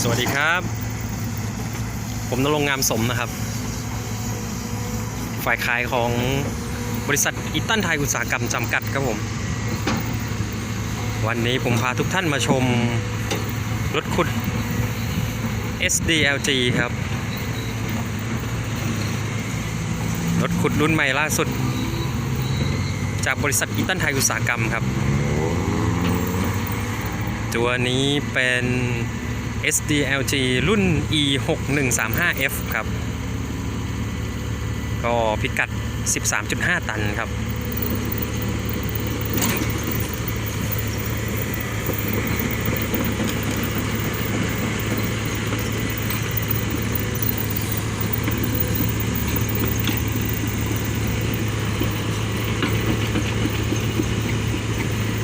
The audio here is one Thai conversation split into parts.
สวัสดีครับ ผมนรงงามสมนะครับ ฝ่ายขายของบริษัทอีตันไทยอุตสาหกรรมจำกัดครับผม วันนี้ผมพาทุกท่านมาชมรถขุด SDLG ครับ รถขุดรุ่นใหม่ล่าสุด จากบริษัทอีตันไทยอุตสาหกรรมครับ ตัวนี้เป็น SDLG รุ่น E6135F ครับ ก็พิกัด 13.5 ตันครับ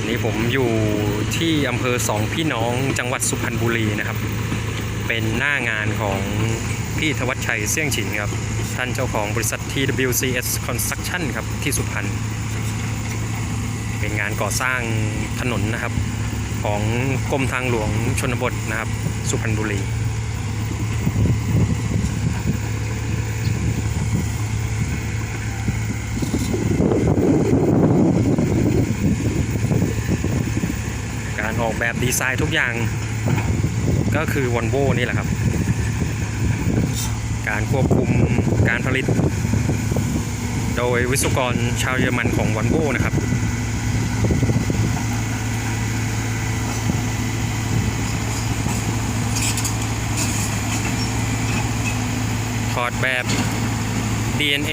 นี่ผมอยู่ ที่อำเภอสองพี่น้องจังหวัดสุพรรณบุรีนะครับ เป็นหน้างานของพี่ธวัชชัยเสี่ยงฉินครับ ท่านเจ้าของบริษัท TWCS Construction ครับที่สุพรรณเป็นงานก่อสร้างถนนนะครับ ของกรมทางหลวงชนบทนะครับ สุพรรณบุรี การ ออกแบบดีไซน์ทุกอย่าง ก็คือวอลโวนี่แหละครับ การควบคุมการผลิต โดยวิศวกรชาวเยอรมันของวอลโวนะครับถอดแบบ DNA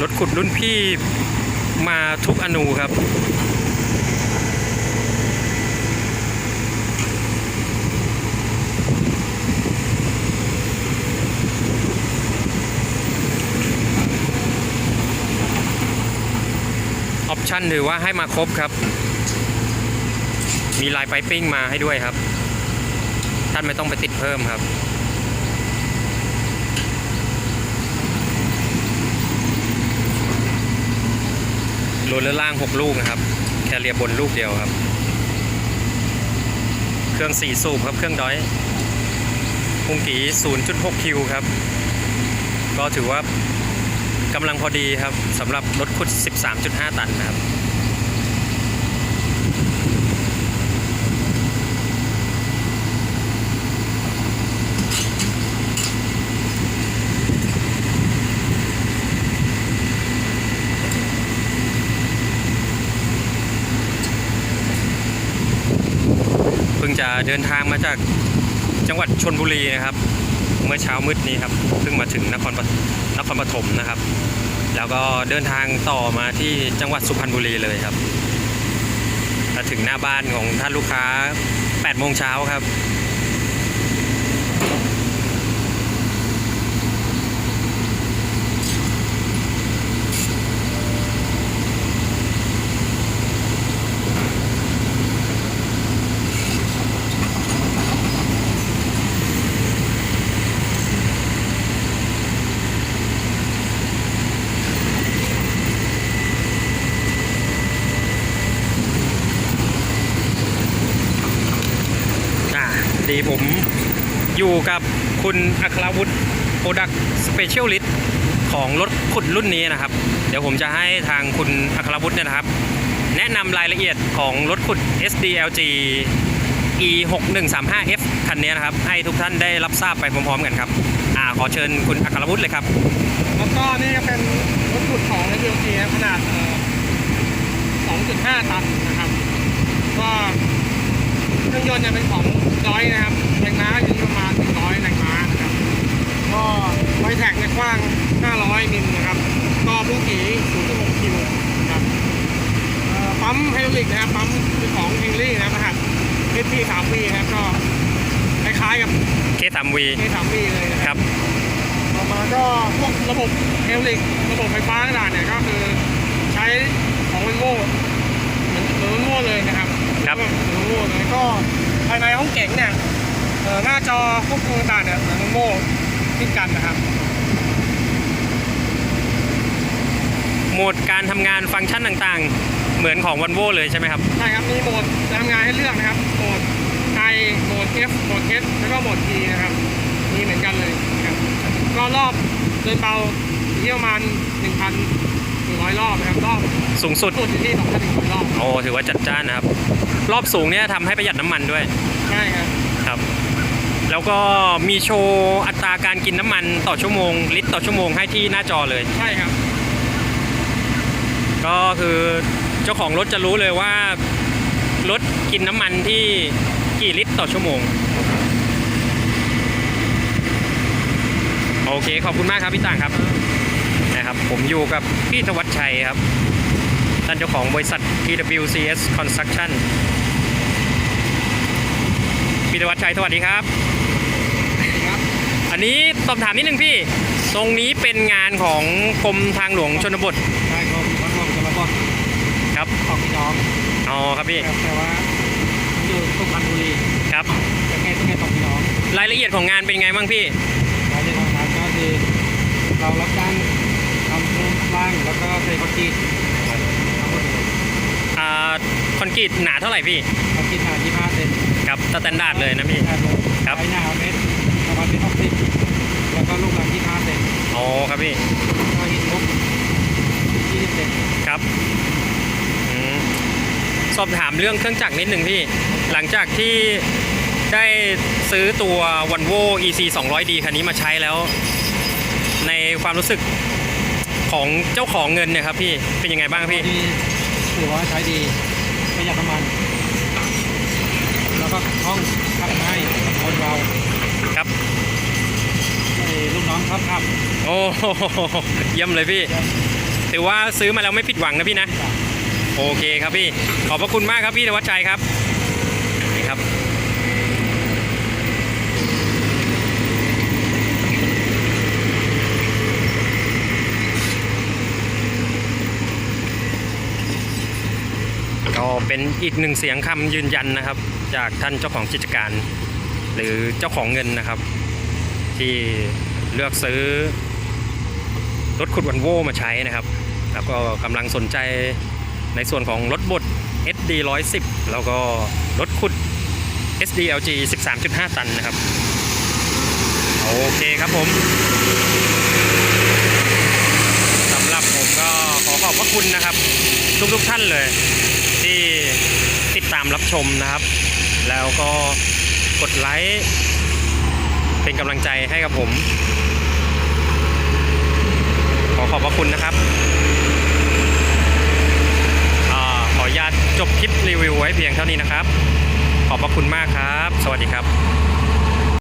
รถขุดรุ่นพี่มาทุกอนูครับ ชันถือว่าให้มาครบครับ มีลายไ i ปิ้งมาให้ด้วยครับ ท่านไม่ต้องไปติดเพิ่มครับโรลเลอร์ล่าง 6 ลูกนะครับ แคเรียบนลูกเดียวครับ เครื่อง 4 สูบครับ เครื่องดอยพุงกี0.6คิวครับ ก็ถือว่า กำลังพอดีครับสำหรับรถขุด 13.5 ตันนะครับเพิ่งจะเดินทางมาจากจังหวัดชนบุรีนะครับ เมื่อเช้ามืดนี้ครับเพิ่งมาถึงนครปฐนครปฐมนะครับ แล้วก็เดินทางต่อมาที่จังหวัดสุพรรณบุรีเลยครับมาถึงหน้าบ้านของท่านลูกค้า8โมงเช้าครับ อ่า ดีผมอยู่กับคุณอัครวุฒิโปรดักสเปเชียลลิสต์ของรถขุดรุ่นนี้นะครับ เดี๋ยวผมจะให้ทางคุณอัครวุฒิเนี่ยนะครับ แนะนำรายละเอียดของรถขุด SDLG E 6 1 3 5 F คันนี้นะครับ ให้ทุกท่านได้รับทราบไปพร้อมๆกันครับ อ่าขอเชิญคุณอัครวุฒิเลยครับ แล้วก็นี่ก็เป็นรถขุดของ s อ t ขนาดเอ่อ2.5 ตันนะครับ ก็ เครื่องยนต์จะเป็นของร้อยนะครับแรงม้าอยู่ที่ประมาณ100แรงม้านะครับก็ไวแท็กในยกว้าง 500 มิลนะครับ ก็พุ่งกี่0.6คิวนะครับเอ่อปั๊มไฮดรอลิกนะครับปั๊มเป็นของเฮงรี่นะครับรหัส SP 3 V นะครับก็คล้ายๆกับ K3V K 3 V เลยนะคครัรับบต่อมาก็พวกระบบเอลลิกระบบไฟฟ้าต่างๆเนี่ยก็คือใช้ของวันโม่เหมือนเหมือนวันโม่เลยนะครับ ครับเหมือนวันโม่เลยก็ภายในห้องเก๋งเนี่ยเอ่อหน้าจอควบคุมต่างๆเนี่ยเหมือนวันโม่ติดกันนะครับ โหมดการทำงานฟังก์ชันต่างๆ เหมือนของ Volvo เลยใช่ไหมครับ ใช่ครับ มีโหมดทำงานให้เลือกนะครับ โหมดไฮโหมด E F โหมด S แล้วก็โหมด T นะครับ มีเหมือนกันเลยนะครับ ก็รอบเดินเบาอยู่ที่ประมาณ 1,100 รอบนะครับรอบสูงสุดสุดอยู่ที่2,100รอบโอ้ถือว่าจัดจ้านนะครับ รอบสูงเนี่ยทำให้ประหยัดน้ำมันด้วยใช่ครับครับ แล้วก็มีโชว์อัตราการกินน้ำมันต่อชั่วโมง ลิตรต่อชั่วโมงให้ที่หน้าจอเลย ใช่ครับ ก็คือเจ้าของรถจะรู้เลยว่ารถกินน้ำมันที่กี่ลิตรต่อชั่วโมง โอเค ขอบคุณมากครับพี่ต่างครับนะครับ ผมอยู่กับพี่ธวัชชัยครับ ท่านเจ้าของบริษัท TWCS Construction พี่ธวัชชัยสวัสดีครับครับอันนี้สอบถามนิดนึงพี่ ตรงนี้เป็นงานของกรมทางหลวงชนบท ใช่ครับมันรวมกันมาก่อนครับของพี่น้องอ๋อครับพี่ แต่ว่าอยู่สุพรรณบุรีครับแต่แค่แค่ของพี่น้อง รายละเอียดของงานเป็นไงบ้างพี่ รายละเอียดของงานก็คือเรารับจ้างทำโครงสร้าง แล้วก็เทคอนกรีตทั้งหมดเลยอ่าคอนกรีตหนาเท่าไหร่พี่คอนกรีตหนา25เซนครับสแตนดาร์ดเลยนะพี่ ครับใช้หนาเมตรประมาณเมตรหกสิบแล้วก็ลูกหลัง25เซนอ๋อครับพี่ก็หินมุก20เซนครับอืมสอบถามเรื่องเครื่องจักรนิดหนึ่งพี่ หลังจากที่ได้ซื้อตัว Volvo EC 200D คันนี้มาใช้แล้ว ในความรู้สึก ของเจ้าของเงินเนี่ยครับพี่เป็นยังไงบ้างพี่ที่ถือว่าใช้ดีประหยัดน้ำมัน แล้วก็ห้องขับง่ายคนเราครับ ไอ้ลูกน้องขับขับโอ้โหเยี่ยมเลยพี่ถือว่าซื้อมาแล้วไม่ผิดหวังนะพี่นะ โอเคครับพี่ ขอบพระคุณมากครับพี่ธวัชชัยครับนี่ครับ ก็ เป็นอีกหนึ่งเสียงคำยืนยันนะครับ จากท่านเจ้าของกิจการ หรือเจ้าของเงินนะครับ ที่เลือกซื้อรถขุดวันโวมาใช้นะครับ แล้วก็กำลังสนใจในส่วนของรถบด SD 110 แล้วก็รถขุด SDLG 13.5 ตันนะครับ โอเคครับผมสำหรับผมก็ขอขอบพระคุณนะครับ ทุกๆทท่านเลย ที่ามรับชมนะครับ แล้วก็กดไลค์เป็นกำลังใจให้กับผม ขอขอบพระคุณนะครับอขออนุญาตจบคลิปรีวิวไว้เพียงเท่านี้นะครับ ขอบพระคุณมากครับ สวัสดีครับ